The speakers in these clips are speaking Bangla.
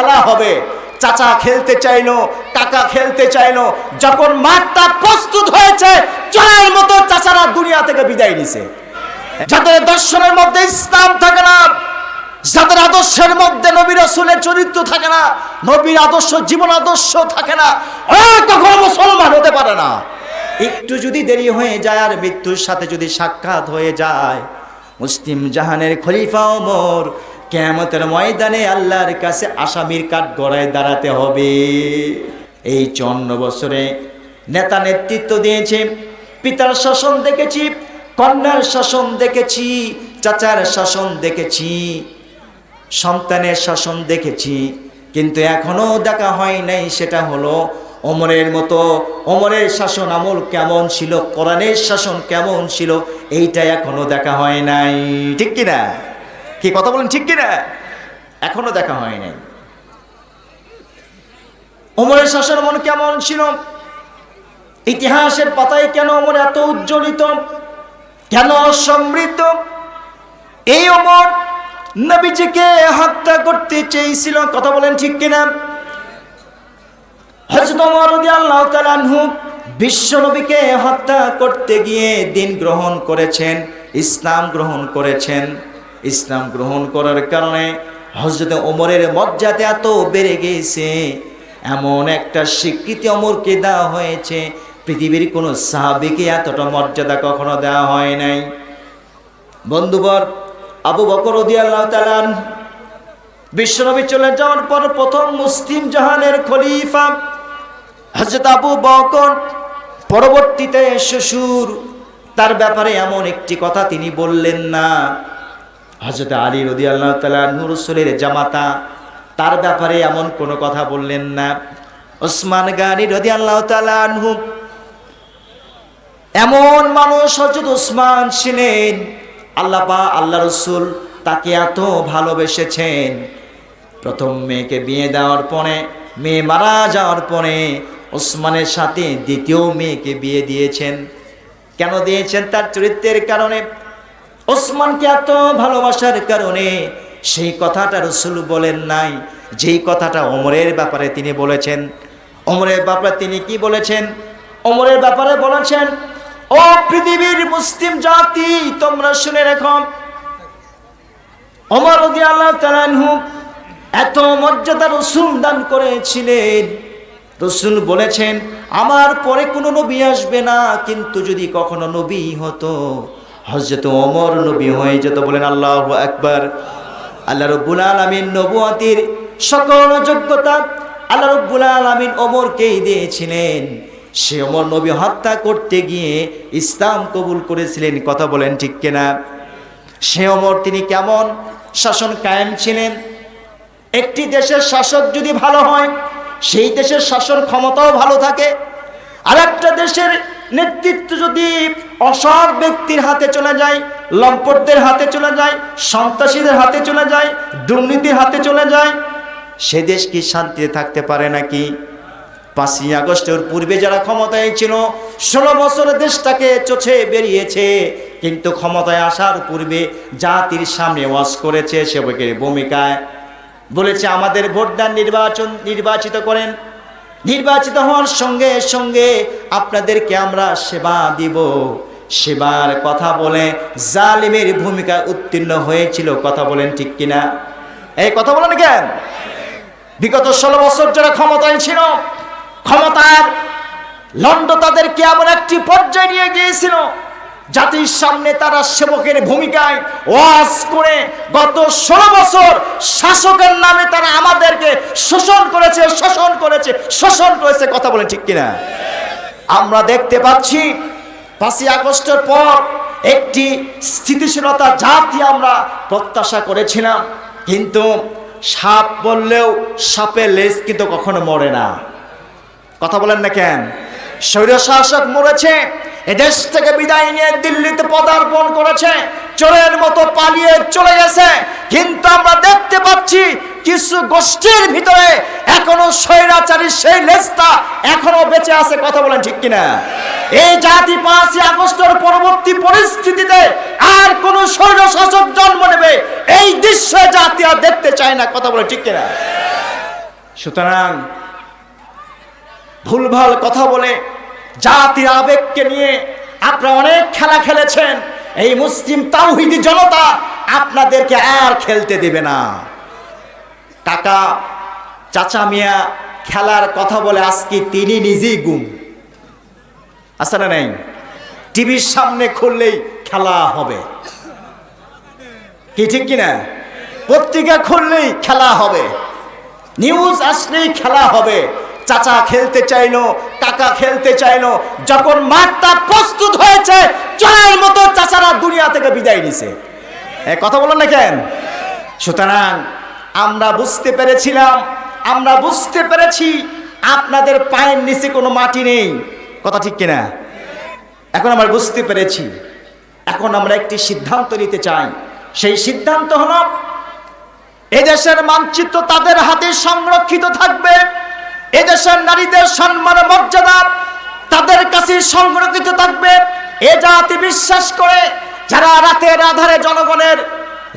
খেলা হবে। চাচা খেলতে চাইলো, কাকা খেলতে চাইলো, যখন মাঠটা প্রস্তুত হয়েছে, চলের মতো চাচারা দুনিয়া থেকে বিদায় নিছে। যাদের দর্শনের মধ্যে ইসলাম থাকে না, যাদের আদর্শের মধ্যে নবী রসুলের চরিত্র থাকে না, নবীর আদর্শ, জীবন আদর্শ থাকে না কখনো মুসলমান হতে পারে না। একটু যদি দেরি হয়ে যায় আর মৃত্যুর সাথে যদি সাক্ষাৎ হয়ে যায়, মুসলিম জাহানের খলিফা ওমর কেয়ামতের ময়দানে আল্লাহর কাছে আসামির কাঠ গড়ায় দাঁড়াতে হবে। এই চন্ন বছরে নেতা নেতৃত্ব দিয়েছে, পিতার শাসন দেখেছি, কন্যার শাসন দেখেছি, চাচার শাসন দেখেছি, সন্তানের শাসন দেখেছি, কিন্তু এখনও দেখা হয় নাই, সেটা হলো অমরের মতো অমরের শাসন আমল কেমন ছিল, কোরআনের শাসন কেমন ছিল, এইটা এখনও দেখা হয় নাই। ঠিক কি না কি কথা বলেন ঠিক কি না এখনও দেখা হয় নাই অমরের শাসন মন কেমন ছিল? ইতিহাসের পাতায় কেন অমর এত উজ্জ্বলিত? কেন সমৃদ্ধ? এই অমর নবীজিকে হত্যা করতে চেয়েছিল, কথা বলেন ঠিক কিনা? হযরত ওমর রাদিয়াল্লাহু তাআলা আনহু বিশ্ব নবীকে হত্যা করতে গিয়ে দিন গ্রহণ করেছেন, ইসলাম গ্রহণ করেছেন। ইসলাম গ্রহণ করার কারণে হযরত ওমরের মর্যাদা এত বেড়ে গিয়েছে এমন একটা স্বীকৃতি অমরকে দেওয়া হয়েছে। পৃথিবীর কোনো সাহাবিকে এতটা মর্যাদা কখনো দেওয়া হয় নাই। বন্ধুবর আবু বকর তালান বিশ্বনবী চলে যাওয়ার পর প্রথম মুসলিম জাহানের খলিফা হজরত আবু বকর পরবর্তীতে শ্বশুর তার ব্যাপারে এমন একটি কথা তিনি বললেন না। হজরত আলী রদি আল্লাহ তালা নুরসলের জামাতা, তার ব্যাপারে এমন কোনো কথা বললেন না। ওসমান গানি রদি আল্লাহ তালা এমন মানুষ হজরত ওসমান ছিলেন, আল্লাহ পা আল্লাহ রসুল তাকে এত ভালোবেসেছেন। প্রথম মেয়েকে বিয়ে দেওয়ার পরে, মেয়ে মারা যাওয়ার পরে ওসমানের সাথে দ্বিতীয় মেয়েকে বিয়ে দিয়েছেন। কেন দিয়েছেন? তার চরিত্রের কারণে ওসমানকে এত ভালোবাসার কারণে সেই কথাটা রসুল বলেন নাই। যেই কথাটা অমরের ব্যাপারে তিনি বলেছেন অমরের ব্যাপারে তিনি কি বলেছেন? অমরের ব্যাপারে বলেছেন, ও পৃথিবীর মুসলিম জাতি, তোমরা শুনে রেখো অমর আল্লাহ তালানহু এত মর্যাদা রসুল দান করেছিলেন। রসুল বলেছেন, আমার পরে কোনো নবী আসবে না, কিন্তু যদি কখনো নবী হতো হজরত অমর নবী হয়ে যেত বলেন, আল্লাহ একবার আল্লাহ রব্বুল আলমিন নবুয়াতির সকল যোগ্যতা আল্লাহ রব্বুল আলমিন অমরকেই দিয়েছিলেন। সে অমর নবী হত্যা করতে গিয়ে ইসলাম কবুল করেছিলেন, কথা বলেন ঠিক কিনা? সে অমর তিনি কেমন শাসন কায়েম ছিলেন? একটি দেশের শাসক যদি ভালো হয়, সেই দেশের শাসন ক্ষমতাও ভালো থাকে। আর একটা দেশের নেতৃত্ব যদি অসৎ ব্যক্তির হাতে চলে যায়, লম্পটদের হাতে চলে যায়, সন্ত্রাসীদের হাতে চলে যায়, দুর্নীতির হাতে চলে যায়, সে দেশ কি শান্তিতে থাকতে পারে নাকি? পাঁচই আগস্টের পূর্বে যারা ক্ষমতায় ছিল, ষোলো বছর দেশটাকে চোছে বেরিয়েছে। কিন্তু ক্ষমতায় আসার পূর্বে জাতির সামনে ওয়াজ করেছে সেবকের ভূমিকায়। বলেছে, আমাদের ভোটদান নির্বাচন নির্বাচিত করেন নির্বাচিত হওয়ার সঙ্গে সঙ্গে আপনাদেরকে আমরা সেবা দিব। সেবার কথা বলে জালিমের ভূমিকা উত্তীর্ণ হয়েছিল, কথা বলেন ঠিক কিনা? এই কথা বলেন কেন? বিগত ষোলো বছর যারা ক্ষমতায় ছিল, ক্ষমতার লন্ড তাদেরকে এমন একটি পর্যায়ে নিয়ে গিয়েছিল জাতির সামনে তারা সেবকের ভূমিকায় ওয়াজ করে গত ষোলো বছর শাসকের নামে তারা আমাদেরকে শোষণ করেছে শোষণ করেছে শোষণ করেছে, কথা বলে ঠিক কিনা? আমরা দেখতে পাচ্ছি পাঁচই আগস্টের পর একটি স্থিতিশীলতা জাতি আমরা প্রত্যাশা করেছিলাম, কিন্তু সাপ বললেও সাপের লেজ কিন্তু কখনো মরে না। কথা বলেন না কেন? স্বৈর শাসক মরেছে এদেশ থেকে বিদায় নিয়ে দিল্লিতে পদার্পণ করেছে, চোরের মতো পালিয়ে চলে গেছে। কিন্তু আমরা দেখতে পাচ্ছি কিছু গোষ্ঠীর ভিতরে এখনও স্বৈরাচারী সেই লেজটা এখনও বেঁচে আছে, কথা বলেন ঠিক কিনা? এই জাতি পাঁচই আগস্টের পরবর্তী পরিস্থিতিতে আর কোন স্বৈর শাসক জন্ম নেবে, এই দৃশ্য জাতি আর দেখতে চায় না, কথা বলে ঠিক কিনা? সুতরাং ভুলভাল কথা বলে জাতির আবেগকে নিয়ে আপনারা অনেক খেলা খেলেছেন। এই মুসলিম তাওহিদি জনতা আপনাদেরকে আর খেলতে দেবে না। কাকা, চাচা মিয়া খেলার কথা বলে আজকে তিনি নিজেই গুম। আছে না নেই? টিভির সামনে খুললেই খেলা হবে। কি ঠিক কিনা? পত্রিকা খুললেই খেলা হবে। নিউজ আসলেই খেলা হবে। চাচা খেলতে চাইলো, কাকা খেলতে চাইলো, যখন মাঠটা প্রস্তুত হয়েছে, চলার মতো চাচারা দুনিয়া থেকে বিদায় নিছে। কথা বলেন না কেন? সুতরাং আমরা বুঝতে পেরেছিলাম, আমরা বুঝতে পেরেছি আপনাদের পায়ের নিচে কোনো মাটি নেই। কথা ঠিক কিনা? এখন আমরা বুঝতে পেরেছি। এখন আমরা একটি সিদ্ধান্ত নিতে চাই। সেই সিদ্ধান্ত হলো, এদেশের মানচিত্র তাদের হাতে সংরক্ষিত থাকবে। এদেশের নারীদের সম্মান মর্যাদা তাদের কাছে সংরক্ষিত থাকবে। এ জাতি বিশ্বাস করে যারা রাতের আধারে জনগণের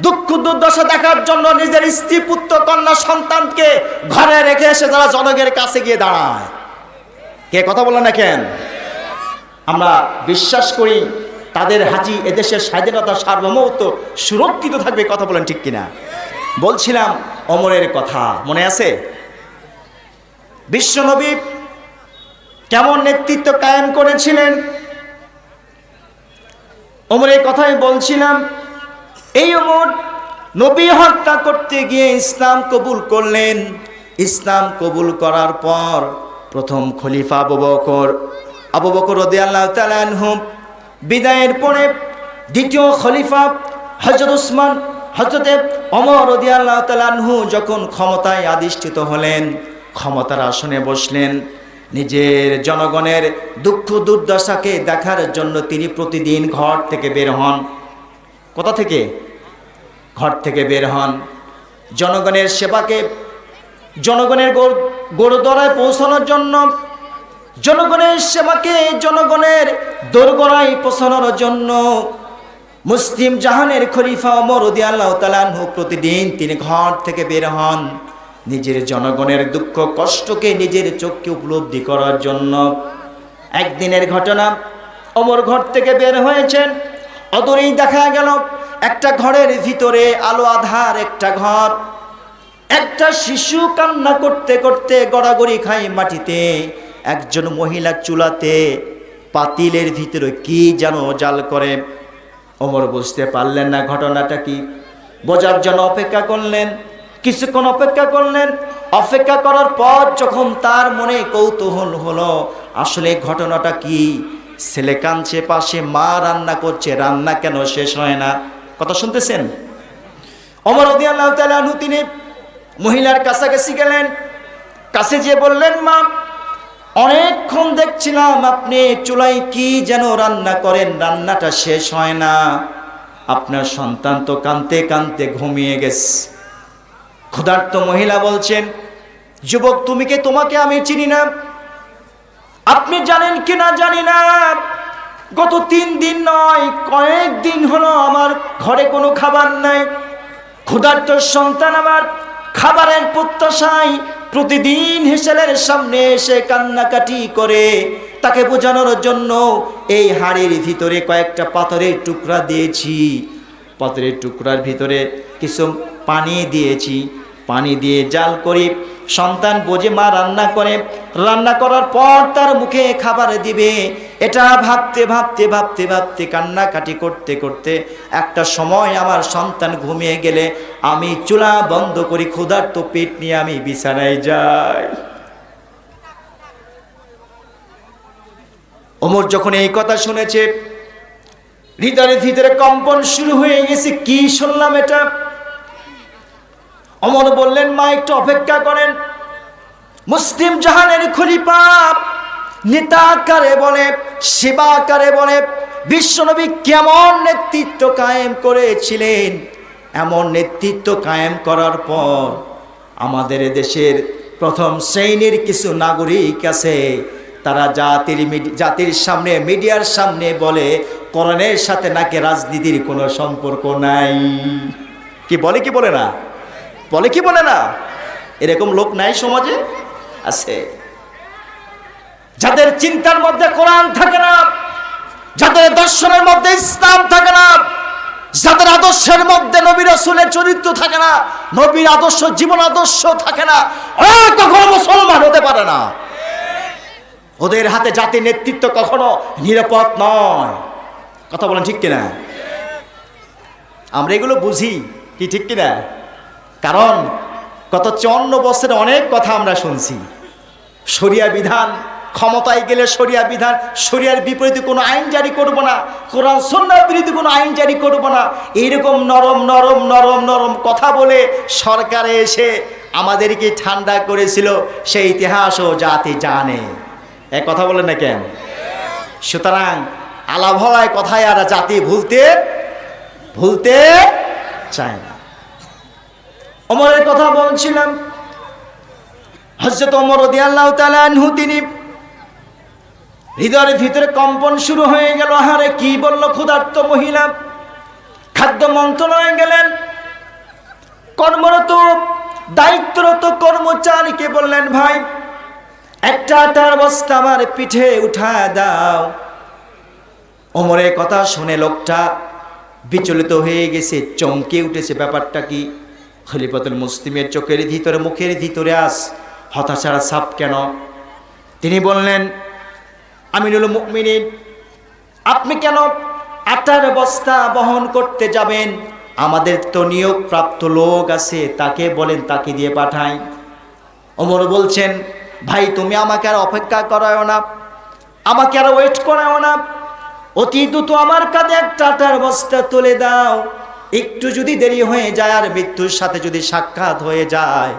দুঃখ দুর্দশা দেখার জন্য নিজের স্ত্রী, পুত্র, কন্যা, সন্তানকে ঘরে রেখে এসে যারা জনগণের কাছে গিয়ে দাঁড়ায়। কে কথা বলেন না কেন? আমরা বিশ্বাস করি তাদের হাজি এদেশের স্বাধীনতা সার্বভৌমত্ব সুরক্ষিত থাকবে, কথা বলেন ঠিক কিনা? বলছিলাম অমরের কথা, মনে আছে? বিশ্বনবী কেমন নেতৃত্ব কায়েম করেছিলেন? অমরের কথাই বলছিলাম, এই ওমর নবী হত্যা করতে গিয়ে ইসলাম কবুল করলেন। ইসলাম কবুল করার পর প্রথম খলিফা আবু বকর আবু বকর রদিয়াল্লাহ বিদায়ের পরে দ্বিতীয় খলিফা হজরত উসমান হজরতে অমর রদিয়াল্লাহ তালানহু যখন ক্ষমতায় আদিষ্ঠিত হলেন ক্ষমতার আসনে বসলেন। নিজের জনগণের দুঃখ দুর্দশাকে দেখার জন্য তিনি প্রতিদিন ঘর থেকে বের হন। কোথা থেকে? ঘর থেকে বের হন। জনগণের সেবাকে, জনগণের গোড়দরায় পৌঁছানোর জন্য, জনগণের সেবাকে, জনগণের দোরগোড়ায় পৌঁছানোর জন্য মুসলিম জাহানের খলিফা অমর আল্লাহ তালানহু প্রতিদিন তিনি ঘর থেকে বের হন। নিজের জনগণের দুঃখ, কষ্টকে নিজের চোখকে উপলব্ধি করার জন্য। একদিনের ঘটনা, অমর ঘর থেকে বের হয়েছেন। অদূরেই দেখা গেল, একটা ঘরের ভিতরে আলো আধার, একটা ঘর। একটা শিশু কান্না করতে করতে গড়াগড়ি খায় মাটিতে। একজন মহিলা চুলাতে পাতিলের ভিতরে কি যেন জাল করে। ওমর বুঝতে পারলেন না ঘটনাটা কি। বোঝার জন্য অপেক্ষা করলেন। কিছুক্ষণ অপেক্ষা করলেন। অপেক্ষা করার পর যখন তার মনে কৌতূহল হলো, আসলে ঘটনাটা কি? ছেলে কাঁদছে, পাশে মা রান্না করছে, রান্না কেন শেষ হয় না? কথা শুনতেছেন? অমর তালু তিনি মহিলার কাছাকাছি গেলেন। কাছে যেয়ে বললেন, মা, অনেকক্ষণ দেখছিলাম আপনি চুলাই কি যেন রান্না করেন, রান্নাটা শেষ হয় না। আপনার সন্তান তো কানতে কানতে ঘুমিয়ে গেছে। ক্ষুধার্ত মহিলা বলছেন, যুবক, তুমি কে? তোমাকে আমি চিনি না। আপনি জানেন কি না জানি না। গত তিন দিন নয়, কয়েক দিন হলো আমার ঘরে কোনো খাবার নাই। ক্ষুধার্ত সন্তান আমার খাবারের প্রত্যাশায় প্রতিদিন হেসেলের সামনে এসে কান্নাকাটি করে। তাকে বোঝানোর জন্য এই হাড়ির ভিতরে কয়েকটা পাথরের টুকরা দিয়েছি। পাথরের টুকরার ভিতরে কিছু পানি দিয়েছি। পানি দিয়ে জাল করি সন্তান বোঝে মা রান্না করে, রান্না করার পর তার মুখে খাবার দিবে। এটা ভাবতে ভাবতে ভাবতে ভাবতে, কান্নাকাটি করতে করতে একটা সময় আমার সন্তান ঘুমিয়ে গেলে আমি চুলা বন্ধ করি, ক্ষুধার্ত পেট নিয়ে আমি বিছানায় যাই। ওমর যখন এই কথা শুনেছে, হৃদয়ের ভিতরে কম্পন শুরু হয়ে গেছে, কি শুনলাম এটা? অমর বললেন, মা, একটু অপেক্ষা করেন। মুসলিম জাহানের খলিফা নেতা কারে বলে সেবা কারে বলে বিশ্বনবী কেমন নেতৃত্ব কায়েম করেছিলেন? এমন নেতৃত্ব কায়েম করার পর আমাদের দেশের প্রথম শ্রেণির কিছু নাগরিক আছে, তারা জাতির জাতির সামনে, মিডিয়ার সামনে বলে করণের সাথে নাকি রাজনীতির কোনো সম্পর্ক নাই? কি বলে কি বলে না? বলে কি বলে না? এরকম লোক নাই সমাজে? আছে। যাদের চিন্তার মধ্যে কোরআন থাকে না, যাদের দর্শনের মধ্যে ইসলাম থাকে না, যাদের আদর্শের মধ্যে নবীর রসুলের চরিত্র থাকে না, নবীর আদর্শ, জীবন আদর্শ থাকে না, ওরা কখনো মুসলমান হতে পারে না। ওদের হাতে জাতির নেতৃত্ব কখনো নিরাপদ নয়। কথা বলেন ঠিক কিনা? আমরা এগুলো বুঝি, কি ঠিক কিনা? কারণ গত চুয়ান্ন বছরে অনেক কথা আমরা শুনছি। শরিয়া বিধান, ক্ষমতায় গেলে শরিয়া বিধান, শরিয়ার বিপরীতে কোনো আইন জারি করব না, কোরআন সন্ন্যার বিরুদ্ধে কোনো আইন জারি করব না, এইরকম নরম নরম নরম নরম কথা বলে সরকারে এসে আমাদেরকে ঠান্ডা করেছিল সেই ইতিহাসও জাতি জানে। এক কথা বলে না কেন? সুতরাং আলাভলায় কথায় আর জাতি ভুলতে ভুলতে চায় না। অমরের কথা বলছিলাম। হজরত অমর আল্লাহ তালু তিনি হৃদয়ের ভিতরে কম্পন শুরু হয়ে গেল। হারে কি বলল ক্ষুধার্ত মহিলা? খাদ্য মন্ত্রণালয়ে গেলেন। কর্মরত, দায়িত্বরত কর্মচারীকে বললেন, ভাই, একটা আটার বস্তা আমার পিঠে উঠা দাও। অমরের কথা শুনে লোকটা বিচলিত হয়ে গেছে, চমকে উঠেছে। ব্যাপারটা কি? খলিফাতুল মুসলিমের চোখের ভিতরে, মুখের ভিতরে আস। হতাশারা সাপ কেন? তিনি বললেন, আমিনুল মুমিনিন, আপনি কেন আটার বস্তা বহন করতে যাবেন? আমাদের তো নিয়োগ প্রাপ্ত লোক আছে, তাকে বলেন, তাকে দিয়ে পাঠাই। অমর বলছেন, ভাই, তুমি আমাকে আর অপেক্ষা করাও না, আমাকে আর ওয়েট করাও না। অতি দ্রুত আমার কাঁধে একটা আটার বস্তা তুলে দাও। একটু যদি দেরি হয়ে যায় আর মৃত্যুর সাথে যদি সাক্ষাৎ হয়ে যায়,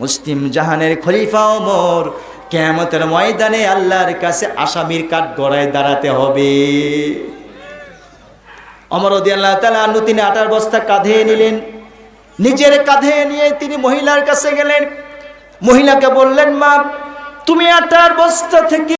মুসলিম জাহানের খলিফা ওমর কেমতের ময়দানে আল্লাহর কাছে আসামির কাঠ গড়ায় দাঁড়াতে হবে। অমর আল্লাহ তালা আনু তিনি আটার বস্তা কাঁধে নিলেন। নিজের কাঁধে নিয়ে তিনি মহিলার কাছে গেলেন। মহিলাকে বললেন, মা, তুমি আটার বস্তা থেকে